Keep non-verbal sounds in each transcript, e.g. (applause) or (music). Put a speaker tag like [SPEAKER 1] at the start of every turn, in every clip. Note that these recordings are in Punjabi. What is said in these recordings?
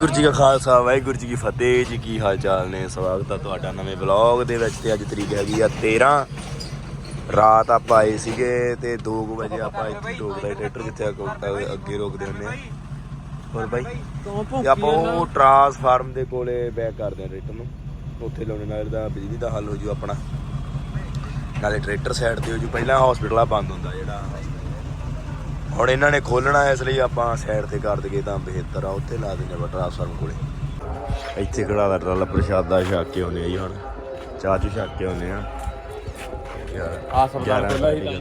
[SPEAKER 1] ਗੁਰੂ ਜੀ ਕਾ ਖਾਲਸਾ, ਵਾਹਿਗੁਰੂ ਜੀ ਕੀ ਫਤਿਹ ਜੀ, ਕੀ ਹਾਲ ਚਾਲ ਨੇ? ਸਵਾਗਤ ਹੈ ਤੁਹਾਡਾ ਨਵੇਂ ਵਲੌਗ ਦੇ ਵਿੱਚ ਤੇ ਅੱਜ ਤਰੀਕ ਹੈਗੀ ਆ 13 ਰਾਤ ਆਪਾਂ ਆਏ ਸੀਗੇ ਤੇ 2 ਵਜੇ ਆਪਾਂ ਇੱਥੇ ਰੋਕਦਾ ਟਰੈਕਟਰ ਜਿੱਥੇ ਅੱਗੇ- ਅੱਗੇ ਰੋਕਦੇ ਹੁੰਦੇ ਆ। ਹੋਰ ਬਾਈ? ਤੇ ਆਪਾਂ ਉਹ ਟਰਾਂਸਫਾਰਮ ਦੇ ਕੋਲੇ ਬੈਕ ਕਰਦੇ ਆ ਟਰੈਕਟਰ ਨੂੰ। ਉੱਥੇ ਲਾਉਣੇ ਨਾਲ ਦਾ ਬਿਜਲੀ ਦਾ ਹੱਲ ਹੋ ਜੂ ਆਪਣਾ। ਨਾਲੇ ਟਰੈਕਟਰ ਸਾਈਡ ਤੇ ਹੋ ਜੂ। ਪਹਿਲਾਂ ਹਸਪੀਟਲ ਆ, ਬੰਦ ਹੁੰਦਾ ਜਿਹੜਾ। ਹੁਣ ਇਹਨਾਂ ਨੇ ਖੋਲਣਾ ਇਸ ਲਈ ਆਪਾਂ ਸਾਈਡ ਤੇ ਕਰ ਦਈਏ ਤਾਂ ਬਿਹਤਰ ਆ ਉੱਥੇ ਲਾ ਦਿੰਦੇ ਆਪਾਂ ਟਰਾਂਸਫਾਰਮ ਕੋਲੇ। ਇੱਥੇ ਖੜਾ ਦਾ ਟਰਾਲਾ ਪ੍ਰਸ਼ਾਦਾ ਛਕ ਕੇ ਆਉਂਦੇ ਆ ਜੀ ਹੁਣ। ਚਾਹ ਚੂ ਛਕ ਕੇ ਆਉਂਦੇ ਆ। ਹਸਪਤਾਲ ਖੁੱਲਾ ਹੀ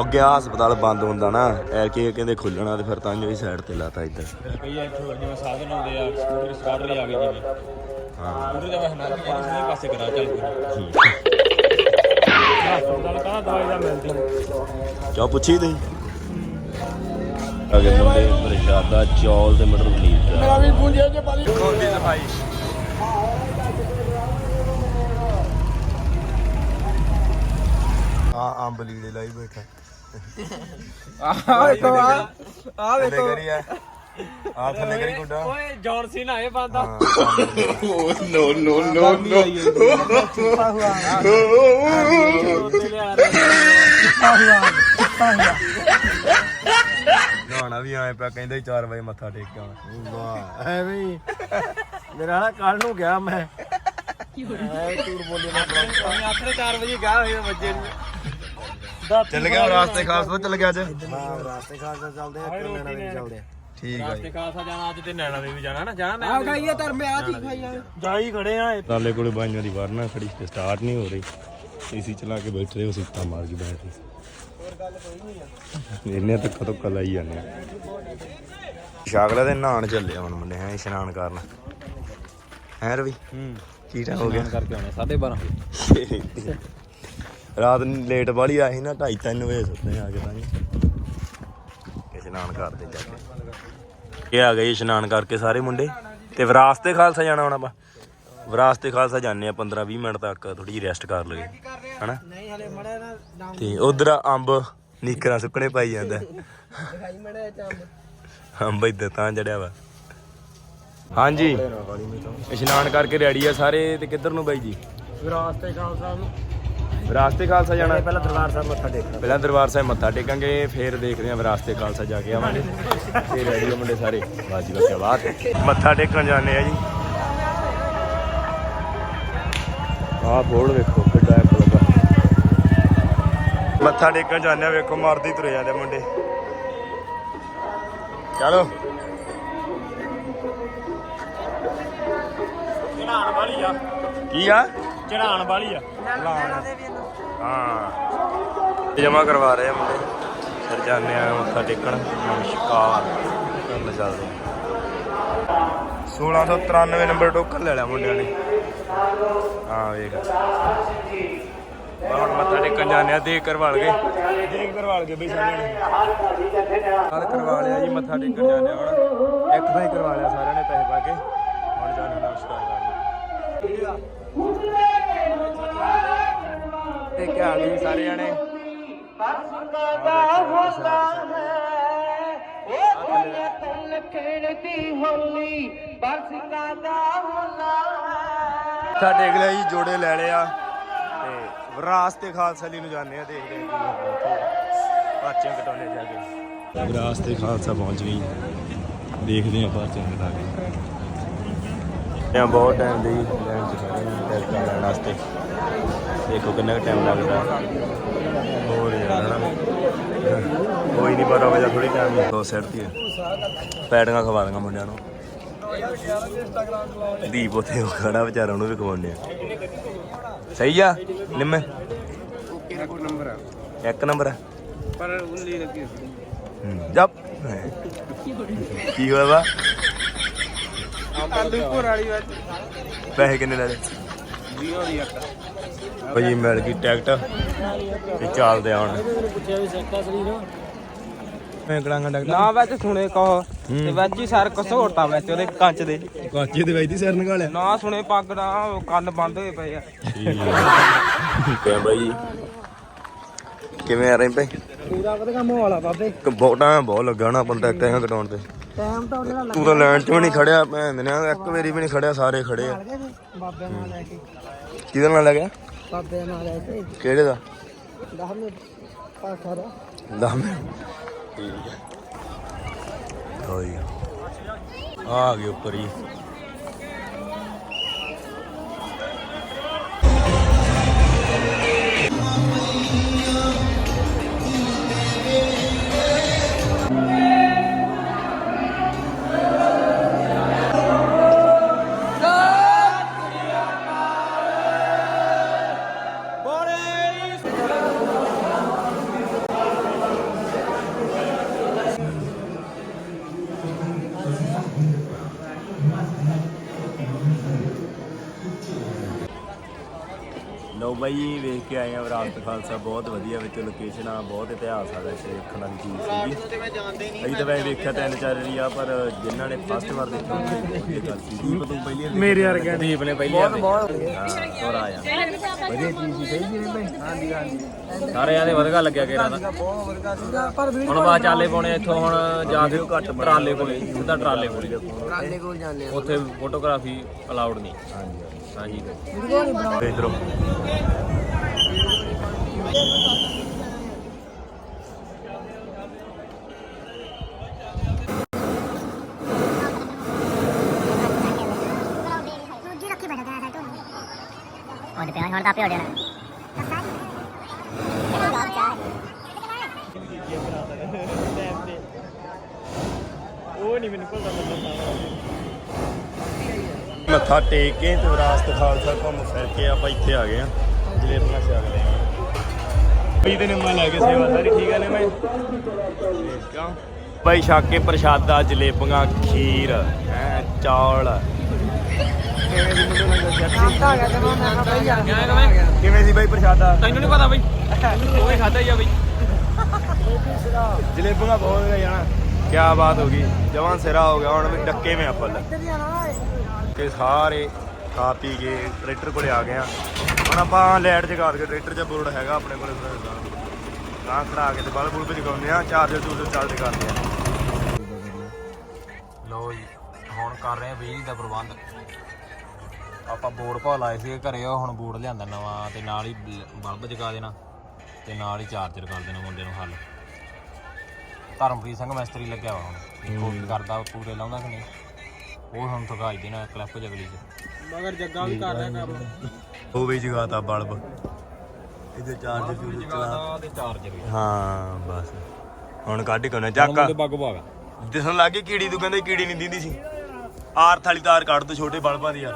[SPEAKER 1] ਅੱਗੇ ਆਹ ਹਸਪਤਾਲ ਬੰਦ ਹੁੰਦਾ ਨਾ ਐ ਕਿ ਕਹਿੰਦੇ ਖੁੱਲਣਾ ਤੇ ਫਿਰ ਤਾਂ ਜੋ ਹੀ ਸਾਈਡ ਤੇ ਲਾਤਾ ਇੱਧਰ।
[SPEAKER 2] ਕਈ ਇੱਥੋਂ ਜਿਵੇਂ ਸਾਧਨ ਆਉਂਦੇ ਆ ਸਕੂਟਰ ਸਟਾਰਟਰ ਹੀ ਆ ਗਏ ਜਿਵੇਂ।
[SPEAKER 1] ਹਾਂ।
[SPEAKER 2] ਸਕੂਟਰ ਦਾ ਵਹਨਾ ਵੀ ਸਹੀ ਪਾਸੇ ਕਰਾ ਚੱਲ ਕੋਈ ਹਸਪਤਾਲ ਕਾ ਦਵਾਈ ਦਾ ਮਿਲਦੀ?
[SPEAKER 1] ਕਿਉਂ ਪੁੱਛੀ ਤੁਸੀਂ? ਅਗੇ ਮੁੰਡੇ ਪ੍ਰਸ਼ਾਦਾ ਚੌਲ ਤੇ ਮਟਰ ਪਨੀਰ ਦਾ।
[SPEAKER 2] ਮੇਰਾ ਵੀ ਪੁੰਜੇ ਜੇ ਪਾਲੀ
[SPEAKER 1] ਦੀ ਸਫ਼ਾਈ ਆ ਅੰਬ ਲੀੜੇ ਲਾਈ ਬੈਠਾ।
[SPEAKER 2] ਆ ਵੇਖੋ ਆ ਆ
[SPEAKER 1] ਥੱਲੇ ਕਰੀ ਆ। ਆ ਥੱਲੇ ਕਰੀ ਗੁੱਡਾ।
[SPEAKER 2] ਓਏ ਜੌਨ ਸੀਨਾ ਇਹ ਬੰਦਾ।
[SPEAKER 1] ਨੋ ਨੋ ਨੋ ਨੋ
[SPEAKER 2] ਉੱਤੇ ਲਿਆ
[SPEAKER 1] ਨਾਣਾ ਵੀ ਆਏ ਪਿਆ ਕਹਿੰਦਾ 4 ਵਜੇ ਮੱਥਾ ਟੇਕ ਕੇ ਆਉਣਾ।
[SPEAKER 3] ਵਾਹ ਐਵੇਂ ਹੀ। ਮੇਰਾ ਨਾ ਕੱਲ ਨੂੰ ਗਿਆ ਮੈਂ। ਐ ਟੂਰ ਬੋਲੀ ਨਾ
[SPEAKER 2] ਆਖਰੇ 4 ਵਜੇ ਗਾ ਹੋਏ ਵੱਜੇ ਨੂੰ।
[SPEAKER 1] ਚੱਲ ਗਿਆ ਰਾਸਤੇ ਖਾਸ ਤੋਂ ਚੱਲ ਗਿਆ ਅੱਜ।
[SPEAKER 3] ਹਾਂ ਰਾਸਤੇ ਖਾਲਸਾ ਚੱਲਦੇ ਆ ਕਿ ਨੈਣਾ ਦੇ ਚੱਲਦੇ ਆ।
[SPEAKER 1] ਠੀਕ ਆ
[SPEAKER 2] ਰਾਸਤੇ ਖਾਸਾ ਜਾਣਾ ਅੱਜ ਤੇ ਨੈਣਾ ਦੇ ਵੀ ਜਾਣਾ ਨਾ ਜਾਣਾ
[SPEAKER 3] ਆ ਗਾਈਏ ਧਰ ਮੈਂ ਆ ਚੀਜ਼ ਖਾਈ ਆ।
[SPEAKER 2] ਜਾਈ ਖੜੇ ਆ
[SPEAKER 1] ਟਰਾਲੇ ਕੋਲੇ ਬਾਈਆਂ ਦੀ ਵਾਰਨਾ ਖੜੀ ਤੇ ਸਟਾਰਟ ਨਹੀਂ ਹੋ ਰਹੀ। ਏਸੀ ਚਲਾ ਕੇ ਬੈਠੇ ਰਹੇ ਸੁੱਤਾ ਮਾਰ ਕੇ ਬੈਠੇ। ਇਹਨੇ ਤੱਕ ਤੋਂ ਕਲਾ ਹੀ ਜਾਂਦੇ ਸ਼ਾਗਲਾ ਦੇ ਨਹਾਣ ਚੱਲੇ ਹੁਣ ਮੁੰਡੇ ਹੈ ਇਸ਼ਨਾਨ ਕਰਨ। ਹੈ ਰਵੀ?
[SPEAKER 2] ਹੂੰ।
[SPEAKER 1] ਕੀ ਟਾਈਮ ਹੋ ਗਿਆ?
[SPEAKER 2] ਕਰਕੇ ਆਉਣੇ 12:30
[SPEAKER 1] ਰਾਤ ਨੂੰ ਲੇਟ ਵਾਲੀ ਆਈ ਨਾ 2:30 3 ਵਜੇ ਸੁੱਤੇ ਆ ਕੇ ਤਾਂ ਕਿ ਇਸ਼ਨਾਨ ਕਰਦੇ ਜਾ ਕੇ। ਇਹ ਆ ਗਏ ਇਸ਼ਨਾਨ ਕਰਕੇ ਸਾਰੇ ਮੁੰਡੇ। ਤੇ ਵਿਰਾਸਤੇ ਖਾਲਸਾ ਜਾਣਾ ਹੁਣ ਆਪਾਂ। ਵਿਰਾਸਤੇ ਖਾਲਸਾ ਜਾਂਦੇ ਆ 15 20 ਮਿੰਟ ਤੱਕ ਥੋੜੀ ਜਿਹੀ ਰੈਸਟ ਕਰ ਲਈਏ। ਹਨਾ? ਤੇ ਉਧਰ ਅੰਬ। ਨੀਕਰਾਂ ਸੁੱਕਣੇ ਪਾਈ ਜਾਂਦਾ।
[SPEAKER 3] ਦਿਖਾਈ ਮੜਾ ਚੰਬ।
[SPEAKER 1] ਅੰਬ ਇੱਧਰ ਤਾਂ ਜੜਿਆ ਵਾ। ਹਾਂਜੀ ਇਸ਼ਨਾਨ ਕਰਕੇ ਰੈਡੀ ਆ ਸਾਰੇ ਤੇ ਕਿੱਧਰ ਨੂੰ ਬਾਈ ਜੀ?
[SPEAKER 3] ਰਾਸਤੇ ਖਾਲਸਾ ਨੂੰ।
[SPEAKER 1] ਵਿਰਾਸਤੇ ਖਾਲਸਾ ਜਾਣਾ?
[SPEAKER 3] ਪਹਿਲਾਂ ਦਰਬਾਰ ਸਾਹਿਬ ਮੱਥਾ ਟੇਕਣਾ
[SPEAKER 1] ਪਹਿਲਾਂ ਦਰਬਾਰ ਸਾਹਿਬ ਮੱਥਾ ਟੇਕਾਂਗੇ ਫਿਰ ਦੇਖਦੇ ਆਂ ਵਿਰਾਸਤੇ ਖਾਲਸਾ ਜਾ ਕੇ ਆਵਾਂਗੇ। ਤੇ ਰੈਡੀ ਆ ਮੁੰਡੇ ਸਾਰੇ? ਬਾਜੀ ਬੱਕਿਆ ਬਾਤ ਮੱਥਾ ਟੇਕਣ ਜਾਂਦੇ ਆ ਜੀ। ਆਹ ਬੋਰਡ ਵੇਖੋ। ਮੱਥਾ ਟੇਕਣ ਜਾਂਦੇ ਆ ਵੇਖੋ ਮਾਰਦੀ ਤੁਰੇ ਜਾਂਦੇ ਮੁੰਡੇ। ਚਲੋ।
[SPEAKER 2] ਚੜਾਣ ਵਾਲੀ ਆ।
[SPEAKER 1] ਕੀ ਆ?
[SPEAKER 2] ਚੜਾਣ ਵਾਲੀ ਆ।
[SPEAKER 1] ਹਾਂ। ਜਮਾ ਕਰਵਾ ਰਹੇ ਆ ਮੁੰਡੇ। ਫਿਰ ਜਾਂਦੇ ਆ ਮੱਥਾ ਟੇਕਣ। ਨਮਸਕਾਰ। ਕਰਨ ਚੱਲਦੇ। ਆ 1693 ਨੰਬਰ ਟੋਕਨ ਲੈ ਲਿਆ ਮੁੰਡਿਆਂ ਨੇ। ਹਾਂ ਵੇਖ। ਆਹ ਹੁਣ ਮੱਥਾ ਟੇਕਣ ਜਾਂਦੇ ਆ ਦੇਖ ਕਰਵਾਲ ਗਏ ਦੇਖ ਕਰਵਾਲ ਗਏ ਬਈ ਸਾਰਿਆਂ ਨੇ। ਕੱਲ ਕਰਵਾ ਲਿਆ ਜੀ ਮੱਥਾ ਟੇਕਣ ਜਾਂਦੇ ਆ ਹੁਣ। ਇੱਕ ਤਾਂ ਹੀ ਕਰਵਾ ਲਿਆ ਸਾਰਿਆਂ ਨੇ ਪੈਸੇ ਪਾ ਕੇ। ਹੁਣ ਆ ਨਮਸਕਾਰ ਕਰਦੇ ਤੇ ਕੀ ਹਾਲ ਜੀ ਸਾਰੇ ਜਣੇ ਮੱਥਾ ਟੇਕ ਲਿਆ ਜੀ ਜੋੜੇ ਲੈ ਲਿਆ ਵਿਰਾਸਤੇ ਖਾਲਸਾ ਲਈ ਨੂੰ ਜਾਂਦੇ ਆ ਦੇਖਦੇ ਆ ਪਾਚੇ ਕਟਾਉਣੇ ਜਾ ਕੇ। ਵਿਰਾਸਤੇ ਖਾਲਸਾ ਪਹੁੰਚ ਗਈ। ਦੇਖਦੇ ਆ ਪਾਚੇ ਕਟਾ ਕੇ। ਇਹ ਬਹੁਤ ਟਾਈਮ ਦੀ ਲਾਈਨ ਚ ਖੜੇ ਟੈਸਟ ਲੈਣ ਵਾਸਤੇ। ਦੇਖੋ ਕਿੰਨਾ ਟਾਈਮ ਲੱਗਦਾ। ਹੋਰ ਯਾਰ ਕੋਈ ਨਹੀਂ ਪਰ ਰੁਕ ਜਾ ਥੋੜੀ ਟਾਈਮ ਦੋ ਸਿਰ ਤੇ। ਪੈੜੀਆਂ ਖਵਾ ਦਾਂਗਾ ਮੁੰਡਿਆਂ ਨੂੰ। ਦੀਪ ਉਥੇ ਉਹ ਖੜਾ ਵਿਚਾਰਾ ਉਹਨੂੰ ਵੀ ਖਵਾਉਂਦੇ ਆ। ਸਹੀ ਆ ਨਿੰਮੇ? ਇੱਕ ਨੰਬਰ ਆ।
[SPEAKER 2] ਪਰ ਲੱਗੀ
[SPEAKER 1] ਜਪ। ਕੀ ਹੋਇਆ ਵਾ?
[SPEAKER 2] ਆਲੂ ਭੁਰ ਵਾਲੀ ਵਿੱਚ
[SPEAKER 1] ਪੈਸੇ ਕਿੰਨੇ ਲੈ ਲਏ?
[SPEAKER 2] 20 ਦੀ ਇੱਕ।
[SPEAKER 1] ਭਾਈ ਮਿਲ ਗਈ ਟਿਕਟ। ਤੇ ਚੱਲਦੇ ਆ ਹੁਣ।
[SPEAKER 3] ਪੁੱਛਿਆ ਵੀ ਸੱਤਾ ਸਰੀਰ
[SPEAKER 1] ਕੜਾਂਗਾ ਡਾਕਟਰ
[SPEAKER 2] ਨਾ ਵਿੱਚ ਸੁਣੇ ਕਹੋ। ਤੇ ਵਿੱਚ ਹੀ ਸਰ ਕਸੋਟਾ ਵਿੱਚ ਉਹਦੇ ਕੰਚ ਦੇ।
[SPEAKER 1] ਕਾਚੀ ਦੇ ਵੈਦੀ ਸਿਰ ਨਿਕਾਲਿਆ।
[SPEAKER 2] ਨਾ ਸੁਣੇ ਪੱਗ ਦਾ ਉਹ ਕੰਨ ਬੰਦ ਹੋਏ ਪਏ ਆ।
[SPEAKER 1] ਠੀਕ ਹੈ ਬਾਈ ਕਿਵੇਂ ਆ ਰਹੇ ਭਾਈ?
[SPEAKER 3] ਪੂਰਾ ਵਧੀਆ ਮਾਹੌਲ ਆ ਬਾਬੇ।
[SPEAKER 1] ਟਾਈਮ ਬਹੁਤ ਲੱਗਾ ਨਾ ਆਪਾਂ ਨੂੰ ਟੈਕਟਾਂ ਕਟਾਉਣ ਤੇ।
[SPEAKER 3] ਟਾਈਮ ਤਾਂ ਉਹਦਾ
[SPEAKER 1] ਤੂੰ ਤਾਂ ਲੈਣ 'ਚ ਵੀ ਨਹੀਂ ਖੜਿਆ ਭੈਣ ਨੇ ਇੱਕ ਵਾਰੀ ਵੀ ਨਹੀਂ ਖੜਿਆ ਸਾਰੇ ਖੜੇ ਆ।
[SPEAKER 3] ਲੱਗ ਬਾਬੇ ਨਾਲ ਲੈ ਕੇ।
[SPEAKER 1] ਕਿਹਦੇ ਨਾਲ ਲੱਗਿਆ?
[SPEAKER 3] ਬਾਬੇ ਨਾਲ ਲੈ ਕੇ।
[SPEAKER 1] ਕਿਹੜੇ ਦਾ?
[SPEAKER 3] 10 ਮਿੰਟ ਪਾਠਾ ਦਾ
[SPEAKER 1] 10 ਮਿੰਟ। ਠੀਕ ਹੈ। ਹੋਈ ਆ ਗਏ ਉੱਪਰ ਹੀ। ਲੋ ਬਾਈ ਵੇਖ ਕੇ ਆਏ ਆ ਵਿਰਾਸਤ ਖਾਲਸਾ ਬਹੁਤ ਵਧੀਆ ਵਿੱਚ ਲੋਕੇਸ਼ਨ ਆ ਬਹੁਤ ਇਤਿਹਾਸ ਆ ਵੈਸੇ ਦੇਖਣ ਵਾਲੀ ਚੀਜ਼ ਸੀਗੀ। ਅਸੀਂ ਤਾਂ ਵੈਸੇ ਵੇਖਿਆ ਤਿੰਨ ਚਾਰ ਵਾਰੀ ਆ ਪਰ ਜਿਨ੍ਹਾਂ ਨੇ ਫਸਟ ਵਾਰ ਦੇਖਿਆ ਇਹ ਗੱਲ ਸੀ ਦੀਪ ਤੂੰ ਪਹਿਲੀ ਵਾਰ ਮੇਰੇ ਵਰਗਾ ਦੀਪ ਨੇ ਪਹਿਲੀ ਵਾਰ ਬਹੁਤ ਹੋਰ ਆਇਆ ਵਧੀਆ ਚੀਜ਼ ਸੀ ਸਹੀ ਜੀ ਭਾਈ ਹਾਂਜੀ ਹਾਂਜੀ।
[SPEAKER 2] ਸਾਰੇ ਆਦੇ ਵਧਗਾ ਲੱਗਿਆ ਕਿਹੜਾ ਦਾ।
[SPEAKER 3] ਬਹੁਤ ਵਰਗਾ ਸੀਗਾ। ਪਰ ਵੀ
[SPEAKER 2] ਹੁਣ ਬਾਅਦ ਚਾਲੇ ਪਾਉਣੇ ਇੱਥੋਂ ਹੁਣ ਜਾ ਕੇ ਘੱਟ ਟਰਾਲੇ ਕੋਲੇ ਸਿੱਧਾ ਟਰਾਲੇ ਕੋਲੇ।
[SPEAKER 3] ਟਰਾਲੇ ਕੋਲ ਜਾਂਦੇ ਆ।
[SPEAKER 2] ਉੱਥੇ ਫੋਟੋਗ੍ਰਾਫੀ ਅਲਾਉਡ ਨਹੀਂ। ਹਾਂਜੀ।
[SPEAKER 3] ਨਹੀਂ ਬਣਾ
[SPEAKER 1] ਇਧਰੋਂ।
[SPEAKER 4] ਦੂਜੀ ਰੱਖੀ ਬੈਠਾ ਗਿਆ ਸਾਈਡ ਉਹਨੇ ਪਿਆ ਹੁਣ ਤਾਂ ਆਪੇ ਹੋ ਜਾਣਾ।
[SPEAKER 1] ਮੱਥਾ ਟੇਕ ਕੇ ਤੇ ਵਿਰਾਸਤ ਖਾਲਸਾ ਘੁੰਮ ਫਿਰ ਕੇ ਆਪਾਂ ਇੱਥੇ ਆ ਗਏ ਆ ਜਲੇਬੀਆਂ ਛਕਦੇ ਆ ਬਈ ਦੇ ਨੰਮਾ ਲੈ ਕੇ ਸੇਵਾ ਸਾਰੀ ਠੀਕ ਆ ਨੇ ਮੈਂ ਬਾਈ ਛੱਕ ਕੇ ਪ੍ਰਸ਼ਾਦਾ ਜਲੇਬੀਆਂ ਖੀਰ ਹੈ ਚੌਲ।
[SPEAKER 2] ਕਵੇਂ
[SPEAKER 1] ਕਿਵੇਂ? ਸੀ ਬਾਈ ਪ੍ਰਸ਼ਾਦਾ?
[SPEAKER 2] ਤੈਨੂੰ ਨਹੀਂ ਪਤਾ ਬਈ ਉਹ ਹੀ ਖਾਦਾ ਹੀ ਆ ਬਈ
[SPEAKER 1] ਜਲੇਬੀਆਂ ਬਹੁਤ ਵਧੀਆ ਜਾਣਾ ਕੀ ਬਾਤ ਹੋ ਗਈ। ਜਵਾਨ ਸਿਰਾ ਹੋ ਗਿਆ ਹੁਣ ਵੀ ਡੱਕੇ ਮੈਂ ਫੁੱਲ ਤੇ ਸਾਰੇ ਖਾ ਪੀ ਕੇ ਟਰੈਕਟਰ ਕੋਲੇ ਆ ਗਏ ਆ। ਹੁਣ ਆਪਾਂ ਲਾਈਟ ਜਗਾ ਕੇ ਟਰੈਕਟਰ 'ਚ ਬੋਰਡ ਹੈਗਾ ਆਪਣੇ ਕੋਲੇ ਤਾਂ ਖੜਾ ਕੇ ਤੇ ਬਲਬ ਬੁਲਬ ਜਗਾਉਂਦੇ ਆ ਚਾਰਜਰ ਚੂਰਜਰ ਚਾਰਜ ਕਰਦੇ ਆ।
[SPEAKER 2] ਲੋ ਜੀ, ਹੁਣ ਕਰ ਰਹੇ ਆ ਬਿਜਲੀ ਦਾ ਪ੍ਰਬੰਧ। ਆਪਾਂ ਬੋਰਡ ਪਾ ਲਾਏ ਸੀ ਘਰੇ, ਉਹ ਹੁਣ ਬੋਰਡ ਲਿਆਂਦਾ ਨਵਾਂ ਤੇ ਨਾਲ ਹੀ ਬਲਬ ਜਗਾ ਦੇਣਾ ਤੇ ਨਾਲ ਹੀ ਚਾਰਜਰ ਕਰ ਦੇਣਾ ਮੁੰਡੇ ਨੂੰ ਹੱਲ। ਧਰਮਪ੍ਰੀਤ ਸਿੰਘ ਮਿਸਤਰੀ ਲੱਗਿਆ ਵਾ ਹੁਣ। ਦੇਖੋ ਕੀ ਕਰਦਾ, ਪੂਰੇ ਲਾਉਂਦਾ ਕਿ ਨਹੀਂ। ਉਹ ਹੁਣ ਥਕਾਈ ਦੇਣਾ ਕਲਿੱਪ ਜਗਲੀ ਚ। ਮਗਰ ਜੱਗਾ ਵੀ ਕਰ ਰਿਹਾ ਕੰਮ
[SPEAKER 1] ਉਹ ਵੀ ਜਗਾਤਾ ਬਲਬ। ਇਹਦੇ ਚਾਰਜਰ ਚਲਾ
[SPEAKER 2] ਤੇ ਚਾਰਜਰ ਵੀ।
[SPEAKER 1] ਹਾਂ ਬਸ। ਹੁਣ ਕੱਢ ਕੇ ਉਹਨੇ ਚੱਕ।
[SPEAKER 2] ਬੱਗ ਭਾਗਾ
[SPEAKER 1] ਦਿਸਣ ਲੱਗ ਗਈ ਕੀੜੀ ਤੂੰ ਕਹਿੰਦਾ ਕੀੜੀ ਨਹੀਂ ਦਿੰਦੀ ਸੀ। ਆਰਥ ਵਾਲੀ ਤਾਰ ਕੱਢ ਦੋ ਛੋਟੇ ਬਲਬਾਂ ਦੀ ਯਾਰ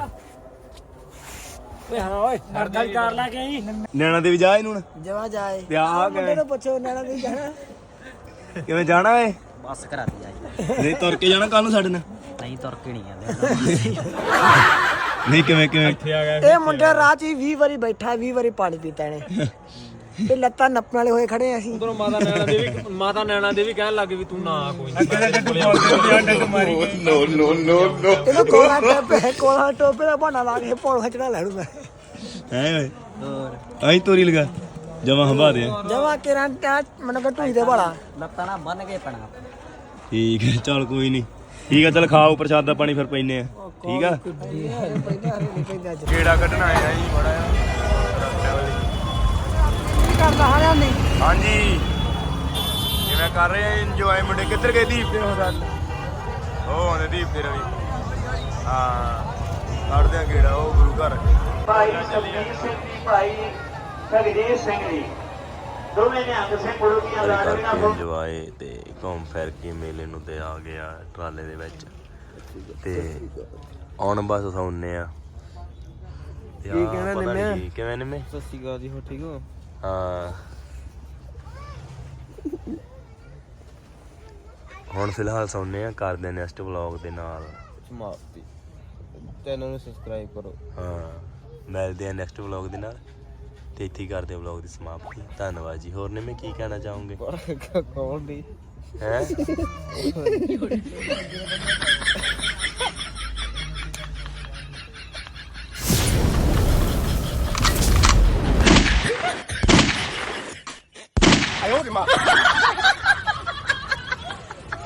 [SPEAKER 3] ਓਏ ਹਾਂ ਓਏ ਮਰਦਾ ਕਾਰ ਲਾ ਕੇ ਆਈ।
[SPEAKER 1] ਨੈਣਾ ਦੇ ਵੀ ਜਾ ਇਹਨੂੰ ਹੁਣ।
[SPEAKER 3] ਜਵਾ ਜਾਏ
[SPEAKER 1] ਤੇ ਆਹ
[SPEAKER 3] ਮੁੰਡੇ ਨੂੰ ਪੁੱਛੋ ਨੈਣਾ ਦੇ ਜਾਣਾ।
[SPEAKER 1] ਕਿਵੇਂ ਜਾਣਾ ਏ?
[SPEAKER 2] ਬੱਸ ਕਰਾਤੀ ਆਈ
[SPEAKER 1] ਨਹੀਂ ਤੁਰ ਕੇ ਜਾਣਾ ਕੱਲ ਨੂੰ ਸਾਡੇ ਨਾਲ।
[SPEAKER 2] ਨਹੀਂ ਤੁਰ ਕੇ ਨਹੀਂ ਜਾਂਦੇ।
[SPEAKER 1] ਨਹੀਂ ਕਿਵੇਂ ਕਿਵੇਂ?
[SPEAKER 2] ਇੱਥੇ ਆ ਗਿਆ
[SPEAKER 3] ਇਹ ਮੁੰਡਾ ਰਾਹ 'ਚ 20 ਵਾਰੀ ਬੈਠਾ 20 ਵਾਰੀ ਪਾਣੀ ਪੀਤਾ ਇਹਨੇ। ਤੇ ਲੱਤਾਂ ਨੱਪਣ ਵਾਲੇ ਹੋਏ ਖੜੇ ਆ ਅਸੀਂ।
[SPEAKER 2] ਉਧਰੋਂ ਮਾਤਾ ਨੈਣਾ ਦੇ ਵੀ ਮਾਤਾ ਨੈਣਾ ਦੇ ਵੀ ਕਹਿਣ ਲੱਗੇ ਵੀ ਤੂੰ ਨਾ ਕੋਈ।
[SPEAKER 3] ਇਹਨੂੰ ਕੋਲਾ ਟੋਪੇ ਕੋਲਾ ਟੋਪੇ ਦਾ ਬਹਾਨਾ ਲਾ ਕੇ ਪੌੜ ਖਚਣਾ ਲੈਣੂ ਮੈਂ
[SPEAKER 1] ਹੈ ਓਏ? ਆਈ ਤੋਰੀ ਲਗਾ ਜਮਾ ਹੰਬਾ ਦੇ।
[SPEAKER 3] ਜਵਾ ਕਿਰਾਂ ਟਾ ਮੈਨੂੰ ਕਿ ਢੂਈ ਦੇ ਵਾਲਾ।
[SPEAKER 2] ਲੱਤਾਂ ਨਾਲ ਬੰਨ ਕੇ ਪੈਣਾ।
[SPEAKER 1] ਠੀਕ ਹੈ ਚੱਲ ਕੋਈ ਨਹੀਂ। ਠੀਕ ਹੈ ਚੱਲ ਖਾਓ ਪ੍ਰਸ਼ਾਦਾ ਪਾਣੀ ਫਿਰ ਪੈਨੇ ਆ। ਠੀਕ ਆ? ਕਿਹੜਾ ਕੱਢਣਾ ਆਇਆ ਜੀ ਬੜਾ
[SPEAKER 3] ਕਰਦਾ ਹਾਲਿਆ ਨਹੀਂ
[SPEAKER 1] ਹਾਂਜੀ। ਕਿਵੇਂ ਕਰ ਰਹੇ ਆ ਇੰਜੋਏ ਮੁੰਡੇ। ਕਿੱਧਰ ਗਏ ਦੀਪ? ਦੇ ਉਹ ਗੱਲ? ਉਹ ਆਉਂਦੇ ਦੀਪ ਦੇ ਰਵੀ ਹਾਂ। ਕੱਢਦੇ ਆ ਕਿਹੜਾ ਉਹ ਗੁਰੂ ਘਰ।
[SPEAKER 5] ਭਾਈ ਸੁਖਜੀਤ ਸਿੰਘ ਜੀ ਭਾਈ ਜਗਜੀਤ ਸਿੰਘ ਜੀ ਦੋਵੇਂ ਨਿਹੰਗ ਸਿੰਘ ਗੁਰੂ ਦੀਆਂ ਲਾਡਲੀਆਂ
[SPEAKER 1] ਕਰਕੇ ਇੰਜੋਏ ਤੇ ਘੁੰਮ ਫਿਰ ਕੇ ਮੇਲੇ ਨੂੰ ਤੇ ਆ ਗਿਆ ਟਰਾਲੇ ਦੇ ਵਿੱਚ। ਤੇ ਆਉਣ ਬਸ ਸੌਂਨੇ ਆ। ਕੀ
[SPEAKER 3] ਕਹਿਣਾ ਨਿੰਮਿਆ?
[SPEAKER 1] ਕਿਵੇਂ ਨਿੰਮੇ?
[SPEAKER 2] ਸਤਿ ਸ਼੍ਰੀ ਅਕਾਲ ਜੀ ਹੋ ਠੀਕ ਹੋ?
[SPEAKER 1] ਹਾਂ। ਹੁਣ ਫਿਲਹਾਲ ਸੌਂਨੇ ਆ ਕਰਦੇ ਆ ਨੈਕਸਟ ਵਲੌਗ ਦੇ ਨਾਲ।
[SPEAKER 2] ਸਮਾਪਤੀ। ਚੈਨਲ ਨੂੰ ਸਬਸਕ੍ਰਾਈਬ ਕਰੋ।
[SPEAKER 1] ਹਾਂ। ਮਿਲਦੇ ਆ ਨੈਕਸਟ ਵਲੌਗ ਦੇ ਨਾਲ। ਤੇ ਇੱਥੇ ਹੀ ਕਰਦੇ ਆ ਵਲੌਗ ਦੀ ਸਮਾਪਤੀ। ਧੰਨਵਾਦ ਜੀ। ਹੋਰ ਨਿੰਮੇ ਕੀ ਕਹਿਣਾ ਚਾਹੋਗੇ?
[SPEAKER 2] ਕੌਣ ਦੀ
[SPEAKER 1] ਹੈ? (laughs) (laughs)